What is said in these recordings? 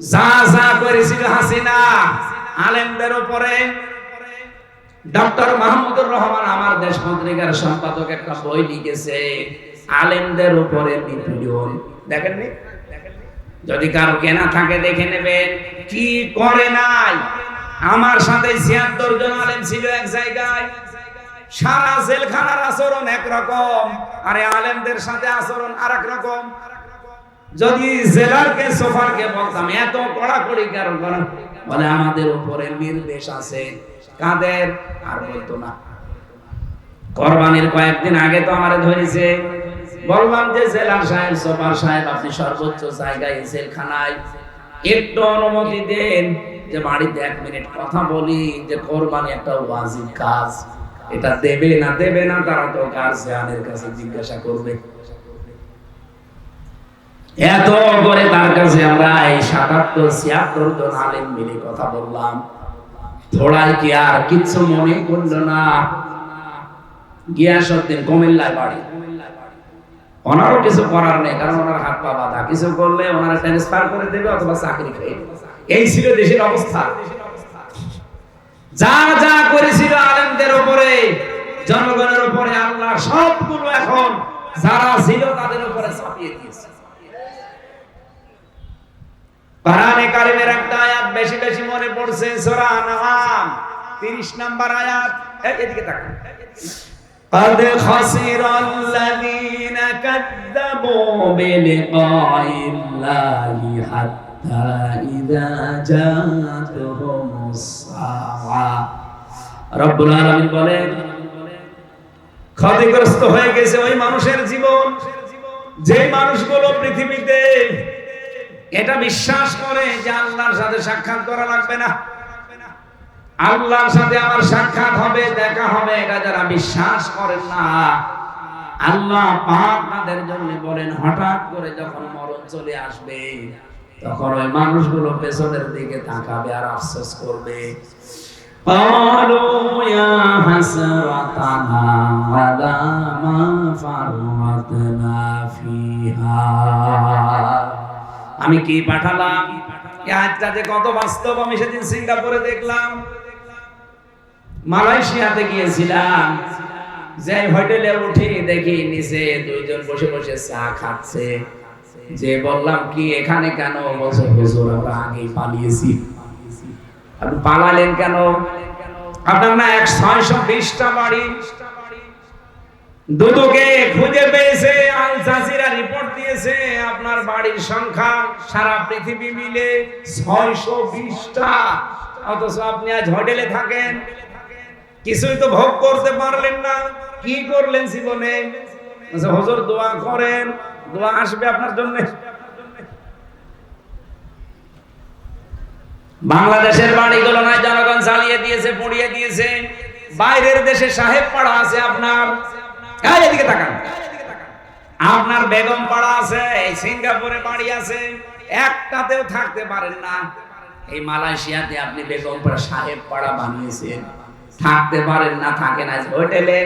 যা যা করেছিল হাসিনা, আলেমদের উপরে। ডক্টর মাহমুদুর রহমান আমার দেশ পত্রিকার সম্পাদক একটা বই লিখেছে, আলেমদের উপরে নিপীড়ন দেখেননি? যদি কারও কেনা থাকে দেখে নেবেন। কি করে নাই? আমার সাথে ছিয়াত্তর জন আলেম ছিল এক জায়গায়। সারা জেলখানার আচরণ একরকম, আরে আলেমদের সাথে আচরণ আর রকম। যদি জেলারকে, সোফারকে বলতাম, এত কড়াকড়ি কেন করেন বলে, আমাদের উপরে নির্দেশ আছে। কাদের? আর বলতো না। কোরবানির কয়েকদিন আগে তো আমারে ধরেছে। বললাম যে, জেলার সাহেব, সোফার সাহেব, আপনি সর্বোচ্চ জায়গায় জেলখানায় একটু অনুমতি দেন যে, বাড়িতে এক মিনিট কথা বলি যে, কোরবানি একটা ওয়াজিব কাজ। এটা দেবে না দেবে না, তারা তো গার্জিয়ানের কাছে জিজ্ঞাসা করবে? এত করে তার কাছে আমরা এই সাতাত্তর, ছিয়াত্তর জন আলেম মিলে কথা বললাম। থোড়াই কি আর কিচ্ছু মনে করল না। গিয়াসউদ্দিন কুমিল্লায় বাড়ি। ওনারও কিছু করার নেই, কারণ ওনার হাত পা বাঁধা। কিছু করলে ওনারা ট্রান্সফার করে দেবে অথবা চাকরি খেয়ে এই ছিল দেশের অবস্থা। যা যা করেছিল আলেমদের উপরে, জনগণের উপরে আল্লাহ সবগুলো এখন যারা ছিল তাদের উপরে চাপিয়ে দিয়েছে। কোরআনে কারিমের একটা আয়াত বেশি বেশি মনে পড়ছে সূরা আনআম 30 নাম্বার আয়াত এই, এদিকে তাকান قد خسر الذين كذبوا بلقاء الله حتى إذا جاءتهم الساعة رب العالمين বলেন ক্ষতিগ্রস্ত হয়ে গেছে ওই মানুষের জীবন যে মানুষগুলো পৃথিবীতে এটা বিশ্বাস করে যে আল্লাহর সাথে সাক্ষাৎ করা লাগবে না আল্লাহর সাথে আমার সাক্ষাৎ হবে দেখা হবে এটা যারা বিশ্বাস করেন না আল্লাহ পাক তাদের জন্য বলেন হঠাৎ করে যখন মরণ চলে আসবে তখন ওই মানুষগুলো পেছনের দিকে তাকাবে আর আফসোস করবে قالوا يا حسرتنا على ما فرطنا فيها আমি কি পাঠালাম? আজটা কত বাস্তব, আমি সেদিন সিঙ্গাপুরে দেখলাম। মালয়েশিয়াতে গিয়েছিলাম। যে হোটেলে উঠি দেখি নিচে দুইজন বসে বসে চা খাচ্ছে। যে বললাম, কি এখানে কেন? বলছে, হুজুর, আমরা আগেই পালিয়েছি। আপনি পালালেন কেন? আপনার না এক ছয়শো বিশটা বাড়ি দুদকে খুঁজে পেয়েছে, আল জাজিরা রিপোর্ট দিয়েছে, আপনার বাড়ির সংখ্যা সারা পৃথিবী মিলে ছয়শো বিশটা। অথচ আপনি আজ হোটেলে থাকেন, কিছুই তো ভোগ করতে পারলেন না। কি করলেন জীবনে? হুজুর, দোয়া করেন, দোয়া আসবে আপনার জন্য। বাংলাদেশের বাড়িগুলো নয়, জনগণ চালিয়ে দিয়েছে, পড়িয়ে দিয়েছে। বাইরের দেশে সাহেব পাড়া আছে আপনার। এদিকে তাকান। আপনার বেগম পাড়া আছে, এই সিঙ্গাপুরে বাড়ি আছে, একটাতেও থাকতে পারেন না। এই মালয়েশিয়াতে আপনি বেগম পাড়া সাহেব পাড়া বানিয়েছেন। থাকতে পারেন না থাকেন আজ হোটেলে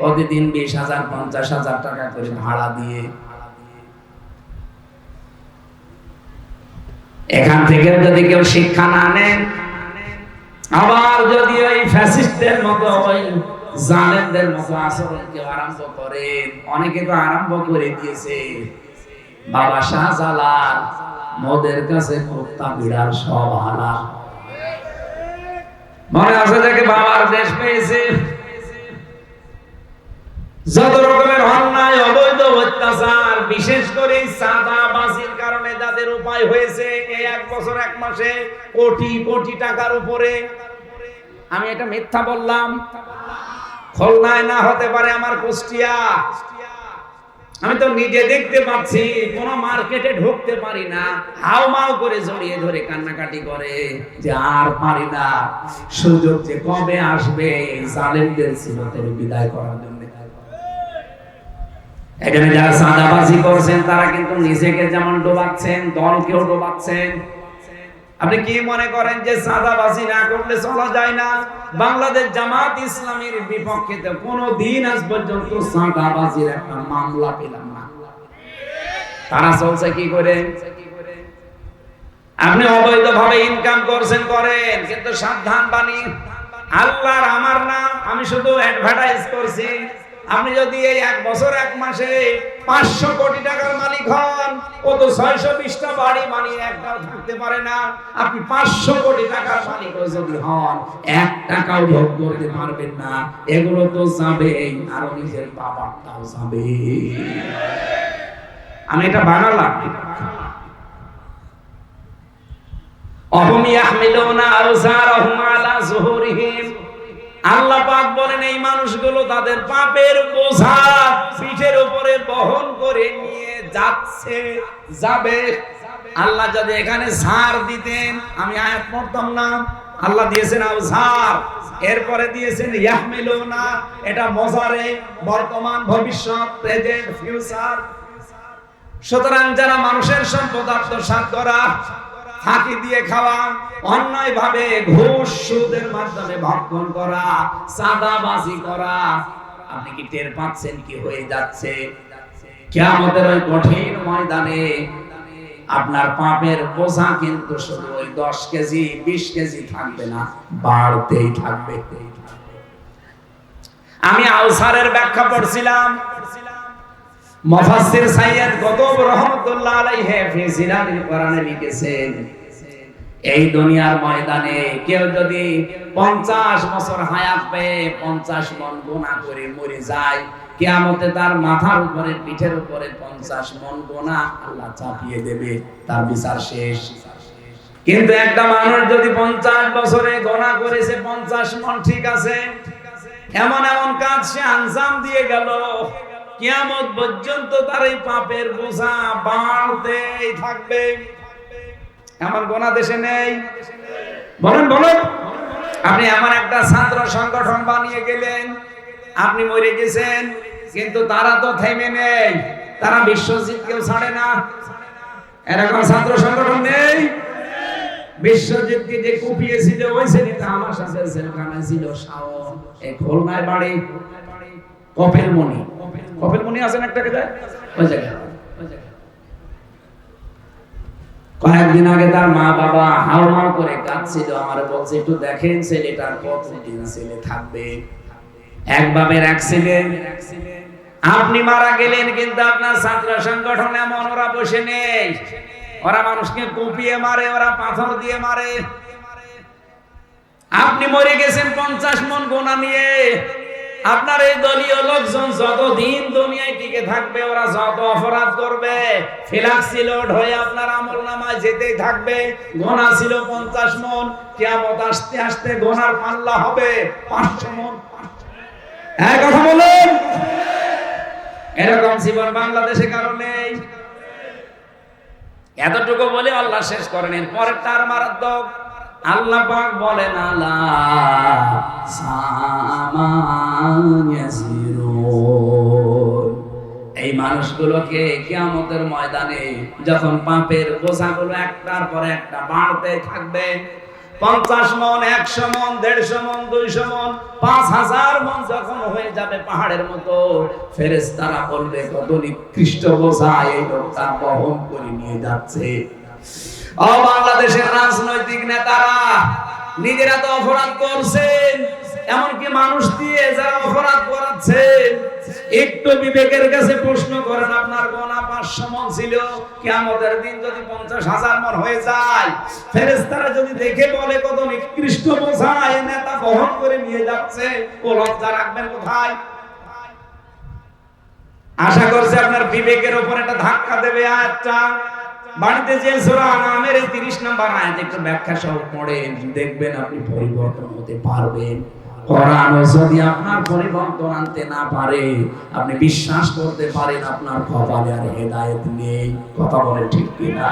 প্রতিদিন বিশ হাজার, পঞ্চাশ হাজার টাকা করে ভাড়া দিয়ে। এখান থেকে যদি কেউ শিক্ষা না নেন আবার যদি ওই ফ্যাসিস্টদের মতো, ওই জালেমদের মতো আচরণ কেউ আরম্ভ করে অনেকে তো আরম্ভ করে দিয়েছে। বাবা শাহজালাল, মোদের কাছে কুত্তা বিড়াল সব হালা মনে আছে দেখে বাবার দেশ পেয়েছে? যত রকমের অন্যায়, অবৈধ অত্যাচার, বিশেষ করে কারণে যাদের উপায় হয়েছে এই এক বছর, এক মাসে কোটি কোটি টাকার উপরে। আমি এটা মিথ্যা বললাম। খুলনায় না হতে পারে আমার কুষ্টিয়া। আমি তো নিজে দেখতে পাচ্ছি, কোন মার্কেটে ঢুকতে পারি না। হাও মাও করে জড়িয়ে ধরে কান্নাকাটি করে যে আর পারি না। সুযোগ যে কবে আসবে, জালেমদের সিনতের বিদায় জন্য। এখানে যারা চাঁদাবাজি করছেন, তারা কিন্তু নিজেকে যেমন ডোবাচ্ছেন, দলকেও ডোবাচ্ছেন। আপনি কি মনে করেন যে চাঁদাবাজি না করলে চলা যায় না? বাংলাদেশ জামাত ইসলামের বিপক্ষে তো কোনো দিন আজ পর্যন্ত চাঁদাবাজির একটা মামলা পেলাম না। তারা চলছে কি করে? আপনি অবৈধভাবে ইনকাম করছেন, করেন, কিন্তু সাবধান বাণী। আল্লাহর আমার না, আমি শুধু অ্যাডভার্টাইজ করছি। আপনি যদি এই এক বছর, এক মাসে পাঁচশো কোটি টাকার মালিক হন, ও তো ছয়শো বিশটা বাড়ি বানিয়ে একটাও থাকতে পারে না। আপনি পাঁচশো কোটি টাকার মালিক যদি হন, এক টাকাও ভোগ করতে পারবেন না। এগুলো তো যাবে, আরও নিজের বাবারটাও যাবে। আমি এটা বানালাম। অহম ইয়াহমিলুনা আওজারহুম আলা যুহুরিহিম আল্লাহ পাক বলেন, এই মানুষগুলো তাদের পাপের বোঝা পিঠের উপরে বহন করে নিয়ে যাচ্ছে, যাবে। আল্লাহ যদি এখানে ঝাড় দিতেন, আমি আয়াত পড়তাম না। আল্লাহ দিয়েছেন আউঝার এরপরে দিয়েছেন ইয়াহমিলুনা, এটা মজারে বর্তমান ভবিষ্যৎ প্রেজেন্ট ফিউচার সুতরাং যারা মানুষের সম্পদ আত্মসাৎ করা ফাঁকি দিয়ে খাওয়া অন্যায় ভাবে ঘুষ সুদের মাধ্যমে ভক্ষণ করা, চাঁদাবাজি করা, আপনি কি টের পাচ্ছেন কি হয়ে যাচ্ছে? কিয়ামতের ওই কঠিন ময়দানে আপনার পাপের বোঝা কিন্তু শুধু ওই দশ কেজি, বিশ কেজি থাকবে না, বাড়তেই থাকবে। আমি আউসারের ব্যাখ্যা পড়ছিলাম মুফাসসির সাইয়্যিদ কুতুব রাহমাতুল্লাহ আলাইহি ফি জিলালিল কোরআনে লিখেছেন, এই দুনিয়ার ময়দানে কেউ যদি 50 বছর হায়াত পেয়ে 50 মন গুনাহ করে মরে যায়, কিয়ামতে তার মাথার উপরে, পিঠের উপরে 50 মন গুনাহ আল্লাহ চাপিয়ে দেবে। তার বিচার শেষ। কিন্তু একটা মানুষ যদি 50 বছরে গুনাহ করেছে 50 মন ঠিক আছে? এমন এমন কাজ সে আঞ্জাম দিয়ে গেল। কিয়ামত পর্যন্ত তার এই পাপের বোঝা বাড়তেই থাকবে। এমন গোনা দেশে নেই। বলেন বলেন। আপনি এমন একটা ছাত্র সংগঠন বানিয়ে গেলেন। আপনি মরে গেছেন, কিন্তু তারা তো থেমে নেই। তারা বিশ্বজিৎ কেউ ছাড়ে না। এরকম ছাত্র সংগঠন নেই। বিশ্বজিৎকে যে কুপিয়েছিল, ওই ছেলেটা আমার সাথে জেলখানায় ছিল শাওন এই খুলনায় বাড়ি। কপেল মণি। কপেল মণি আছেন একটা জায়গায় ওই জায়গায়। কয়েকদিন আগে তার মা বাবা হাওমাও করে কাঁদছিল আমার বলছে একটু দেখেন ছেলেটার কতদিন ছেলে থাকবে? এক বাবের এক ছেলে আপনি মারা গেলেন কিন্তু আপনার ছাত্র সংগঠন এমন ওরা বসে নেই। ওরা মানুষকে কুপিয়ে মারে ওরা পাথর দিয়ে মারে। আপনি মরে গেছেন পঞ্চাশ মন গোনা নিয়ে। আপনার এই দলীয় লোকজন যতদিন দুনিয়ায় টিকে থাকবে, ওরা যত অপরাধ করবে ফিলাক্সিলোড হয়ে আপনার আমল নামায় যেতেই থাকবে। গোনা ছিল পঞ্চাশ মন কেমন আসতে আসতে গোনার পাল্লা হবে পাঁচশো মন হ্যাঁ কথা বলুন। এরকম জীবন বাংলাদেশে কারণ নেই। এতটুকু বলে আল্লাহ শেষ করেন। পরের তার মারাত্মক। আল্লাহ পাক বলেন, আলা মানুষগুলোকে কিয়ামতের ময়দানে যখন পাপের বোঝাগুলো একটার পর একটা বাড়তে থাকবে, পঞ্চাশ মন, একশো মন, দেড়শো মন, দুইশো মন, পাঁচ হাজার মন যখন হয়ে যাবে পাহাড়ের মতো ফেরেস তারা বলবে কত নিকৃষ্ট বোঝা এই লোকটা বহন করে নিয়ে যাচ্ছে। ও বাংলাদেশের রাজনৈতিক নেতারা, নিজেরা তো অপরাধ করছেন। এমনকি মানুষ দিয়ে যারা অপরাধ করাচ্ছেন একটু বিবেকের কাছে প্রশ্ন করেন, আপনার গোনা পাঁচশো মন ছিল কেমতের দিন যদি পঞ্চাশ হাজার মন হয়ে যায়? ফেরেস্তারা যদি দেখে বলে, কত নিকৃষ্ট বোঝা, এ নেতা বহন করে নিয়ে যাচ্ছে, ও লজ্জা রাখবেন কোথায়? আশা করছে আপনার বিবেকের উপর একটা ধাক্কা দেবে আয়াতটা। বাড়িতে যে সূরা এই 30 নাম্বার আয়াত একটু ব্যাখ্যা সহ পড়েন, দেখবেন আপনি পরিবর্তন হতে পারবেন। কোরআন যদি আপনার পরিবর্তন আনতে না পারে, আপনি বিশ্বাস করতে পারেন আপনার কপালে আর হেদায়েত নেই। কথা বলে ঠিক কিনা?